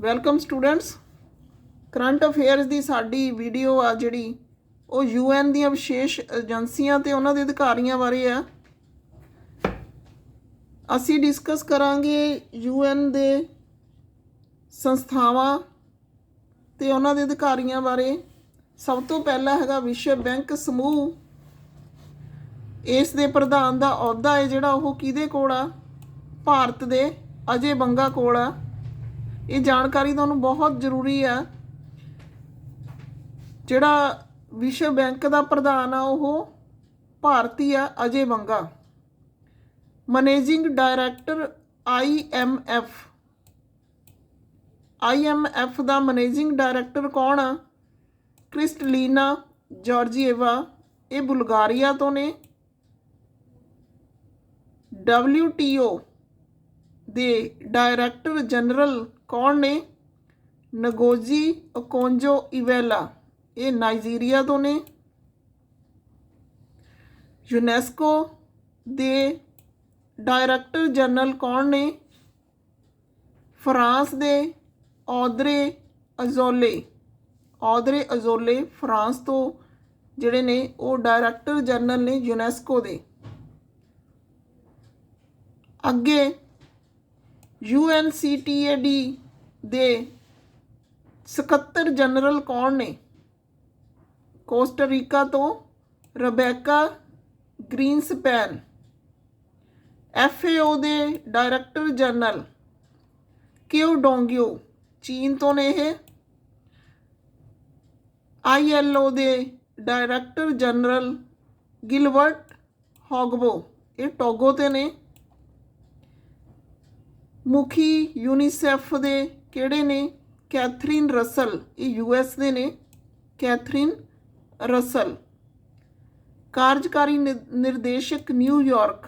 Welcome students current affairs ਦੀ ਸਾਡੀ video ਆ ਜਿਹੜੀ, ਉਹ ਯੂਐਨ ਦੀਆਂ ਵਿਸ਼ੇਸ਼ ਏਜੰਸੀਆਂ ਤੇ ਉਹਨਾਂ ਦੇ ਅਧਿਕਾਰੀਆਂ ਬਾਰੇ ਆ। ਅਸੀਂ ਡਿਸਕਸ ਕਰਾਂਗੇ ਯੂਐਨ ਦੇ ਸੰਸਥਾਵਾਂ ਤੇ ਉਹਨਾਂ ਦੇ ਅਧਿਕਾਰੀਆਂ ਬਾਰੇ। ਸਭ ਤੋਂ ਪਹਿਲਾ ਹੈਗਾ ਵਿਸ਼ਵ ਬੈਂਕ ਸਮੂਹ। ਇਸ ਦੇ ਪ੍ਰਧਾਨ ਦਾ ਅਹੁਦਾ ਹੈ ਜਿਹੜਾ ਉਹ ਕਿਹਦੇ ਕੋਲ ਆ? ਭਾਰਤ ਦੇ ਅਜੇ ਬੰਗਾ ਕੋਲ ਆ। ਇਹ ਜਾਣਕਾਰੀ ਤੁਹਾਨੂੰ ਬਹੁਤ ਜ਼ਰੂਰੀ ਆ। ਜਿਹੜਾ ਵਿਸ਼ਵ ਬੈਂਕ ਦਾ ਪ੍ਰਧਾਨ ਆ, ਉਹ ਭਾਰਤੀ ਆ, Ajay Banga managing director IMF IMF ਦਾ ਮੈਨੇਜਿੰਗ ਡਾਇਰੈਕਟਰ ਕੌਣ ਆ? ਕ੍ਰਿਸਟਲੀਨਾ ਜਾਰਜੀਏਵਾ। ਇਹ ਬੁਲਗਾਰੀਆ ਤੋਂ ਨੇ। WTO ਦੇ ਡਾਇਰੈਕਟਰ ਜਨਰਲ ਕੌਣ ਨੇ? ਨਗੋਜੀ, ਓਕੋਂਜੋ, ਇਵੇਲਾ। ਇਹ ਨਾਈਜੀਰੀਆ ਤੋਂ ਨੇ। ਯੂਨੈਸਕੋ ਦੇ ਡਾਇਰੈਕਟਰ ਜਨਰਲ ਕੌਣ ਨੇ? ਫਰਾਂਸ ਦੇ ਔਦਰੇ ਅਜ਼ੋਲੇ। ਔਦਰੇ ਅਜ਼ੋਲੇ ਫਰਾਂਸ ਤੋਂ ਜਿਹੜੇ ਨੇ, ਉਹ ਡਾਇਰੈਕਟਰ ਜਨਰਲ ਨੇ ਯੂਨੈਸਕੋ ਦੇ। ਅੱਗੇ UNCTAD ਦੇ ਸਕੱਤਰ ਜਨਰਲ ਕੌਣ ਨੇ? ਕੋਸਟਾਰੀਕਾ ਤੋਂ ਰਬੈਕਾ ਗ੍ਰੀਨਸਪੈਨ। FAO ਦੇ ਡਾਇਰੈਕਟਰ ਜਨਰਲ ਕਿਉ ਡੋਂਗਿਓ, ਚੀਨ ਤੋਂ ਨੇ ਇਹ। ILO ਦੇ ਡਾਇਰੈਕਟਰ ਜਨਰਲ ਗਿਲਵਰਟ ਹੌਗਬੋ ਇਹ ਟੋਗੋ ਤੇ ਨੇ। ਮੁਖੀ ਯੂਨੀਸੈਫ ਦੇ ਕਿਹੜੇ ਨੇ? Catherine Russell. ਇਹ ਯੂਐਸ ਦੇ ਨੇ। Catherine Russell. ਕਾਰਜਕਾਰੀ ਨਿ- ਨਿਰਦੇਸ਼ਕ ਨਿਊਯਾਰਕ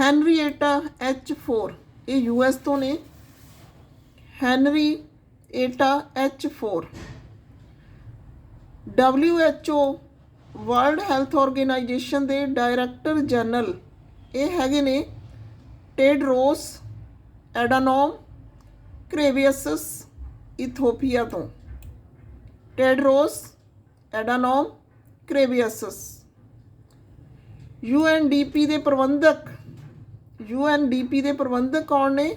ਹੈਨਰੀਏਟਾ ਐਚ 4 ਇਹ ਯੂਐਸ ਤੋਂ ਨੇ। Henrietta H 4 WHO World Health Organisation ਦੇ ਡਾਇਰੈਕਟਰ ਜਨਰਲ। ਇਹ ਹੈਗੇ ਨੇ ਟੇਡਰੋਸ, ਐਡਾਨੋਮ, ਕ੍ਰੇਵੀਅਸਸ, ਇਥੋਪੀਆ ਤੋਂ। ਟੇਡਰੋਸ, ਐਡਾਨੋਮ, ਕ੍ਰੇਵੀਅਸਸ। UNDP ਦੇ ਪ੍ਰਬੰਧਕ UNDP ਦੇ ਪ੍ਰਬੰਧਕ ਕੌਣ ਨੇ?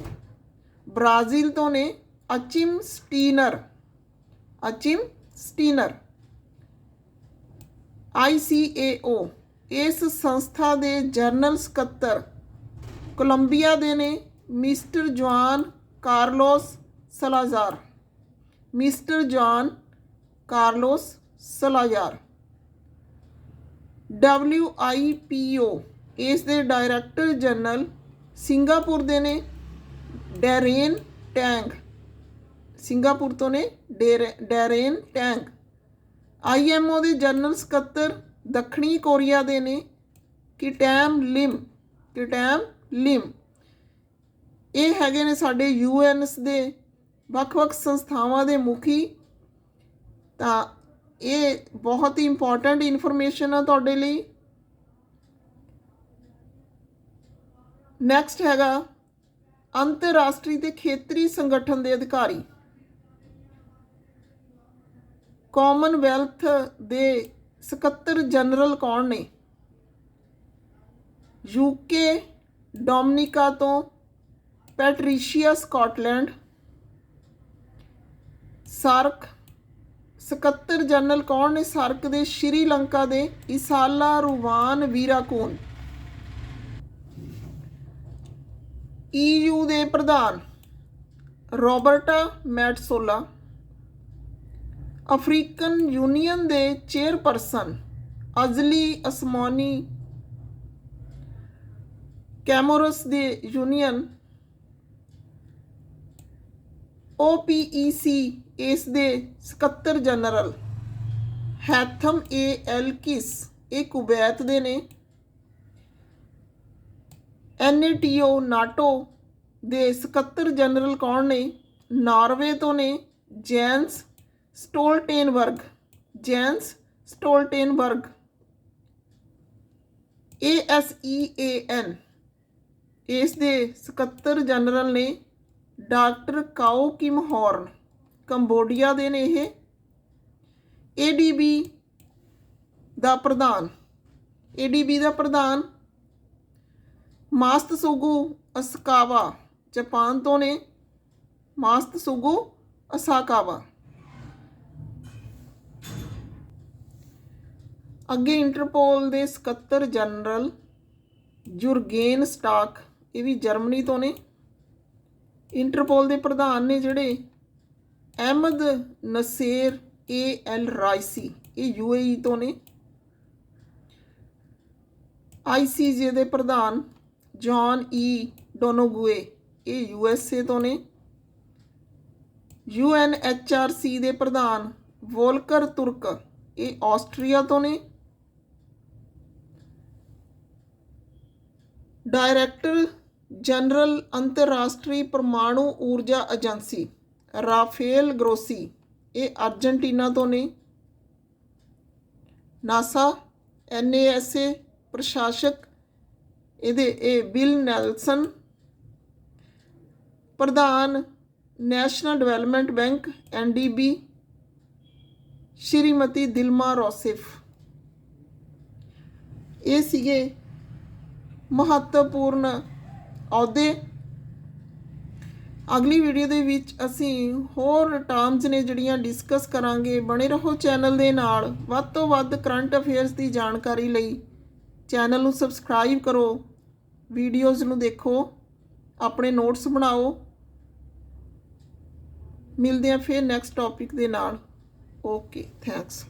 ਬ੍ਰਾਜ਼ੀਲ ਤੋਂ ਨੇ ਅਚਿਮ ਸਟੀਨਰ। ਅਚਿਮ ਸਟੀਨਰ। ICAO ਇਸ ਸੰਸਥਾ ਦੇ ਜਨਰਲ ਸਕੱਤਰ। ਕੋਲੰਬੀਆ ਦੇ ਨੇ mister Juan Carlos Salazar. Mister Juan Carlos Salazar. W I P O, ਇਸ ਦੇ ਡਾਇਰੈਕਟਰ ਜਨਰਲ ਸਿੰਗਾਪੁਰ ਦੇ ਨੇ, ਡੈਰੇਨ ਟੈਂਗ। ਸਿੰਗਾਪੁਰ ਤੋਂ ਨੇ, ਡੇਰੇ- Darren Tang. I M O ਦੇ ਜਨਰਲ ਸਕੱਤਰ ਦੱਖਣੀ ਕੋਰੀਆ ਦੇ ਨੇ, ਕਿਟੈਮ ਲਿਮ। ਕਿਟੈਮ ਲਿਮ। ਇਹ ਹੈਗੇ ਨੇ ਸਾਡੇ ਯੂਐਨਸ ਦੇ ਵੱਖ-ਵੱਖ ਸੰਸਥਾਵਾਂ ਦੇ ਮੁਖੀ। ਤਾਂ ਇਹ ਬਹੁਤ ਹੀ ਇੰਪੋਰਟੈਂਟ ਇਨਫੋਰਮੇਸ਼ਨ ਆ ਤੁਹਾਡੇ ਲਈ। ਨੈਕਸਟ ਹੈਗਾ ਅੰਤਰਰਾਸ਼ਟਰੀ ਤੇ ਖੇਤਰੀ ਸੰਗਠਨ ਦੇ ਅਧਿਕਾਰੀ। ਕਾਮਨਵੈਲਥ ਦੇ ਸਕੱਤਰ ਜਨਰਲ ਕੌਣ ਨੇ? ਯੂਕੇ ਡੋਮਿਨਿਕਾ ਤੋਂ ਪੈਟਰੀਸ਼ੀਆ, ਸਕਾਟਲੈਂਡ। ਸਾਰਕ, ਸਕੱਤਰ ਜਨਰਲ ਕੌਣ ਨੇ? ਸਾਰਕ ਦੇ ਸ਼੍ਰੀਲੰਕਾ ਦੇ ਇਸਾਲਾ ਰੁਵਾਨ ਵੀਰਾਕੂਨ ਈਯੂ ਦੇ ਪ੍ਰਧਾਨ ਰੋਬਰਟਾ ਮੈਟਸੋਲਾ। ਅਫਰੀਕਨ ਯੂਨੀਅਨ ਦੇ ਚੇਅਰਪਰਸਨ ਅਜ਼ਲੀ ਅਸਮਾਨੀ ਕੈਮੋਰਸ ਦੇ ਯੂਨੀਅਨ OPEC ਇਸ ਦੇ ਸਕੱਤਰ ਜਨਰਲ ਹੈਥਮ ਏ ਐਲਕਿਸ, ਇਹ ਕੁਵੈਤ ਦੇ ਨੇ। NATO ਨਾਟੋ ਦੇ ਸਕੱਤਰ ਜਨਰਲ ਕੌਣ ਨੇ? ਨਾਰਵੇ ਤੋਂ ਨੇ ਜੈਨਸ ਸਟੋਲਟੇਨਬਰਗ ਜੈਨਸ ਸਟੋਲਟੇਨਬਰਗ। ASEAN ਇਸ ਦੇ ਸਕੱਤਰ ਜਨਰਲ ਨੇ doctor Kao Kim Hourn Cambodia ਦੇ ਨੇ ਇਹ। ਏਡੀਬੀ ਦਾ ਪ੍ਰਧਾਨ। ਏਡੀਬੀ ਦਾ ਪ੍ਰਧਾਨ ਮਾਸਤਸੁਗੂ ਅਸਕਾਵਾ, ਜਾਪਾਨ ਤੋਂ ਨੇ। ਮਾਸਤਸੁਗੂ ਅਸਾਕਾਵਾ। ਅੱਗੇ ਇੰਟਰਪੋਲ ਦੇ ਸਕੱਤਰ ਜਨਰਲ ਜੁਰਗੇਨ ਸਟਾਕ ਇਹ ਵੀ ਜਰਮਨੀ ਤੋਂ ਨੇ। ਇੰਟਰਪੋਲ ਦੇ ਪ੍ਰਧਾਨ ਨੇ ਜਿਹੜੇ ਅਹਿਮਦ ਨਸੇਰ ਏ ਐਲ ਰਾਈਸੀ ਇਹ ਯੂਏਈ ਤੋਂ ਨੇ। ਆਈਸੀਜੇ ਦੇ ਪ੍ਰਧਾਨ ਜੌਨ ਈ ਡੋਨੋਗੂਏ, ਇਹ ਯੂਐਸਏ ਤੋਂ ਨੇ। ਯੂਐਨਐਚਆਰਸੀ ਦੇ ਪ੍ਰਧਾਨ ਵੋਲਕਰ ਤੁਰਕ, ਇਹ ਆਸਟਰੀਆ ਤੋਂ ਨੇ। ਡਾਇਰੈਕਟਰ ਜਨਰਲ ਅੰਤਰਰਾਸ਼ਟਰੀ ਪਰਮਾਣੂ ਊਰਜਾ ਏਜੰਸੀ ਰਾਫੇਲ ਗਰੋਸੀ, ਇਹ ਅਰਜਨਟੀਨਾ ਤੋਂ ਨੇ। ਨਾਸਾ ਐਨਏਐਸਏ ਪ੍ਰਸ਼ਾਸਕ, ਇਹਦੇ ਇਹ ਬਿਲ ਨੈਲਸਨ, ਪ੍ਰਧਾਨ national development bank NDB Shrimati Dilma Rousseff. ਇਹ ਸੀਗੇ ਮਹੱਤਵਪੂਰਨ ਅਹੁਦੇ ਅਗਲੀ ਵੀਡੀਓ ਦੇ ਵਿੱਚ ਅਸੀਂ ਹੋਰ ਟਰਮਸ ਨੇ ਜਿਹੜੀਆਂ ਡਿਸਕਸ ਕਰਾਂਗੇ। ਬਣੇ ਰਹੋ ਚੈਨਲ ਦੇ ਨਾਲ। ਵੱਧ ਤੋਂ ਵੱਧ ਕਰੰਟ ਅਫੇਅਰਸ ਦੀ ਜਾਣਕਾਰੀ ਲਈ ਚੈਨਲ ਨੂੰ ਸਬਸਕ੍ਰਾਈਬ ਕਰੋ। ਵੀਡੀਓਜ਼ ਨੂੰ ਦੇਖੋ। ਆਪਣੇ ਨੋਟਸ ਬਣਾਓ। ਮਿਲਦੇ ਹਾਂ ਫਿਰ ਨੈਕਸਟ ਟੌਪਿਕ ਦੇ ਨਾਲ। Okay thanks